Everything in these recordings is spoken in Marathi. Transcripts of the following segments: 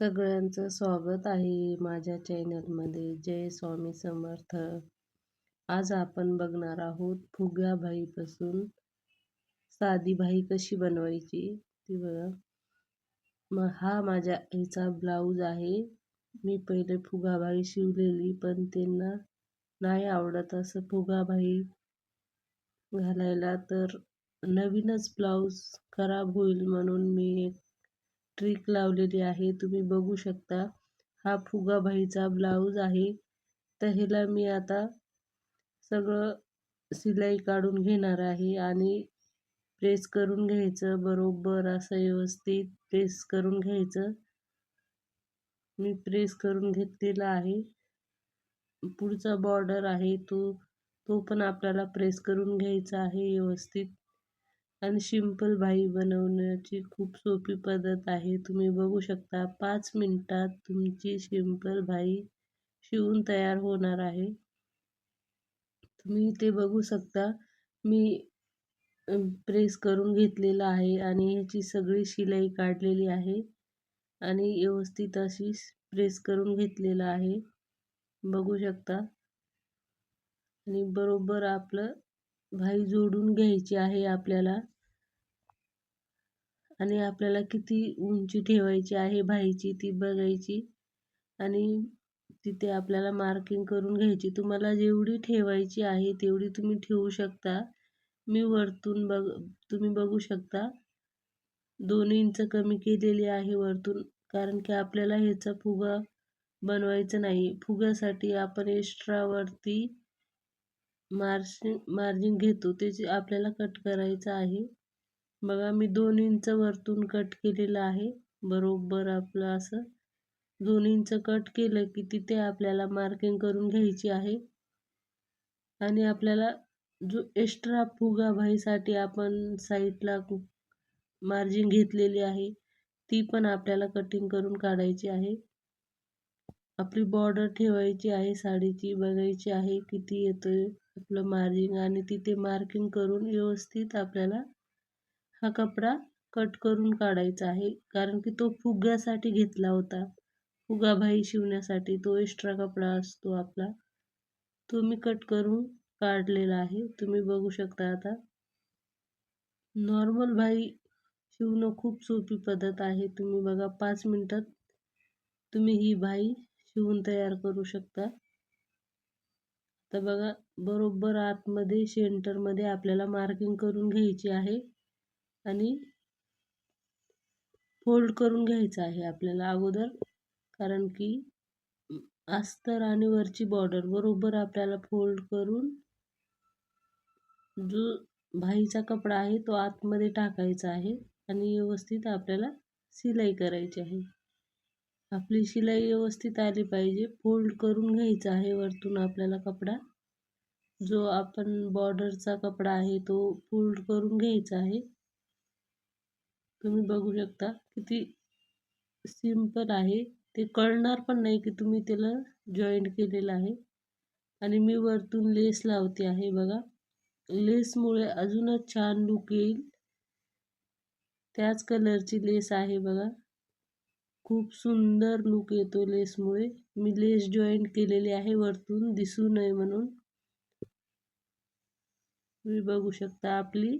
सगळ्यांचं स्वागत आहे माझ्या चॅनलमध्ये. जय स्वामी समर्थ. आज आपण बघणार आहोत फुग्याबाईपासून साधी भाई कशी बनवायची ती बघा. मग हा माझ्या आईचा ब्लाऊज आहे. मी पहिले फुगाबाई शिवलेली पण त्यांना नाही आवडत असं फुगाबाई घालायला. तर नवीनच ब्लाऊज खराब होईल म्हणून मी एक ट्रिक लावलेली आहे. तुम्ही बघू शकता हा फुगाबाईचा ब्लाऊज आहे. तर ह्याला मी आता सगळं शिलाई काढून घेणार आहे आणि प्रेस करून घ्यायचं. बरोबर असं व्यवस्थित प्रेस करून घ्यायचं. मी प्रेस करून घेतलेला आहे. पुढचा बॉर्डर आहे तो तो पण आपल्याला प्रेस करून घ्यायचा आहे व्यवस्थित. आणि सिंपल भाजी बनवण्याची खूप सोपी पद्धत आहे. तुम्ही बघू शकता पाच मिनटात तुमची शिंपल भाजी शिवून तयार होणार आहे. तुम्ही ते बघू शकता. मी प्रेस करून घेतलेला आहे आणि ह्याची सगळी शिलाई काढलेली आहे आणि व्यवस्थित अशी प्रेस करून घेतलेलं आहे. बघू शकता. आणि बरोबर आपलं भाई जोडून घ्यायची आहे आपल्याला. आणि आपल्याला किती उंची ठेवायची आहे भायची ती बघायची आणि तिथे आपल्याला मार्किंग करून घ्यायची. तुम्हाला जेवढी ठेवायची आहे तेवढी तुम्ही ठेवू शकता. मी वरतून बघ तुम्ही बघू शकता. दोन इंच कमी केलेली आहे वरतून कारण की आपल्याला ह्याचा फुगा बनवायचा नाही. फुग्यासाठी आपण एक्स्ट्रावरती मार्जिन मार्जिन घेतो. त्याची आपल्याला कट करायचं आहे बघा मी दोन इंच वरतून कट केलेलं आहे. बरोबर आपलं असं. दोन इंच कट केलं की तिथे आपल्याला मार्किंग करून घ्यायची आहे. आणि आपल्याला जो एक्स्ट्रा फुगा भाईसाठी आपण साईडला मार्जिन घेतलेली आहे ती पण आपल्याला कटिंग करून काढायची आहे. आपली बॉर्डर ठेवायची आहे साडीची बघायची आहे किती येतोय आपलं मार्जिन आणि तिथे मार्किंग करून व्यवस्थित आपल्याला हा कपडा कट करून काढायचा आहे. कारण की तो फुग्यासाठी घेतला होता. फुगाबाई शिवण्यासाठी तो एक्स्ट्रा कपडा असतो आपला. तो मी कट करून काढलेला आहे. तुम्ही बघू शकता आता. नॉर्मल भाई शिवणं खूप सोपी पद्धत आहे. तुम्ही बघा पाच मिनटात तुम्ही ही बाई शिवून तयार करू शकता. तर बघा बरोबर आतमध्ये सेंटरमध्ये आपल्याला मार्किंग करून घ्यायची आहे. आणि फोल्ड करून घ्यायचं आहे आपल्याला अगोदर. कारण की अस्तर आणि वरची बॉर्डर बरोबर आपल्याला फोल्ड करून जो भाईचा कपडा आहे तो आतमध्ये टाकायचा आहे आणि व्यवस्थित आपल्याला शिलाई करायची आहे. आपली शिलाई व्यवस्थित आली पाहिजे. फोल्ड करून घ्यायचा आहे वरतून आपल्याला कपडा. जो आपण बॉर्डरचा कपडा आहे तो फोल्ड करून घ्यायचा आहे. तुम्ही बघू शकता किती सिंपल आहे. ते कळणार पण नाही की तुम्ही त्याला जॉईंट केलेलं आहे. आणि मी वरतून लेस लावते आहे बघा. लेसमुळे अजूनच छान लुक येईल. त्याच कलरची लेस आहे बघा. खूप सुंदर लुक येतो लेसमुळे मी लेस जॉईंट केलेली आहे वरतून दिसू नये म्हणून. तुम्ही बघू शकता आपली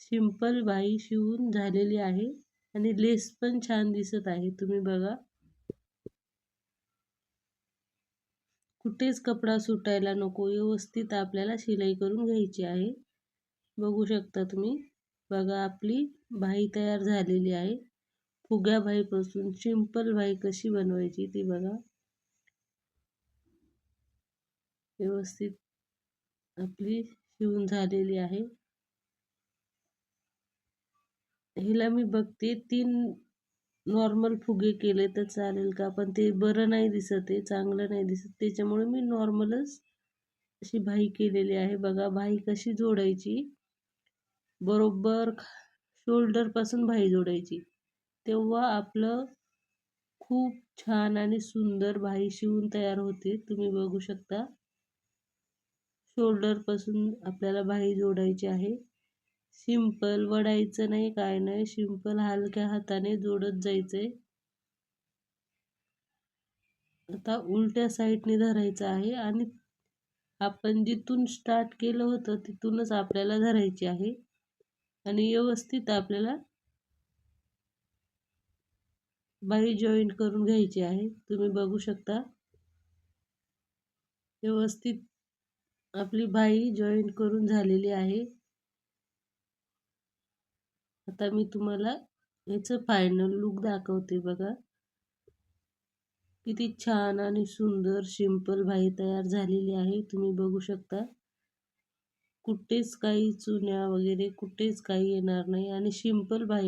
सिंपल बाई शिवून झालेली आहे आणि लेस पण छान दिसत आहे. तुम्ही बघा. कुठेच कपडा सुटायला नको व्यवस्थित आपल्याला शिलाई करून घ्यायची आहे. बघू शकता तुम्ही. बघा आपली बाई तयार झालेली आहे. फुग्या बाईपासून सिंपल बाई कशी बनवायची ती बघा. व्यवस्थित आपली शिवून झालेली आहे. हिला मी बघते. तीन नॉर्मल फुगे केले तर चालेल का? पण ते बरं नाही दिसत आहे चांगलं नाही दिसत. त्याच्यामुळे मी नॉर्मलच अशी भाई केलेली आहे. बघा भाई कशी जोडायची? बरोबर शोल्डरपासून भाई जोडायची. तेव्हा आपलं खूप छान आणि सुंदर भाई शिवून तयार होते. तुम्ही बघू शकता. शोल्डरपासून आपल्याला भाई जोडायची आहे. सिंपल वढायचं नाही काय नाही. सिंपल हलक्या हाताने जोडत जायचं आहे आता उलट्या साईडने धरायचं आहे आणि आपण जिथून स्टार्ट केलं होतं तिथूनच आपल्याला धरायची आहे. आणि व्यवस्थित आपल्याला बाही जॉईंट करून घ्यायची आहे. तुम्ही बघू शकता. व्यवस्थित आपली बाही जॉईंट करून झालेली आहे. आता मी तुम्हाला याचं फायनल लुक दाखवते बघा. किती छान आणि सुंदर सिंपल भाई तयार झालेली आहे. तुम्ही बघू शकता. कुठेच काही चुन्या वगैरे कुठेच काही येणार नाही आणि सिंपल भाई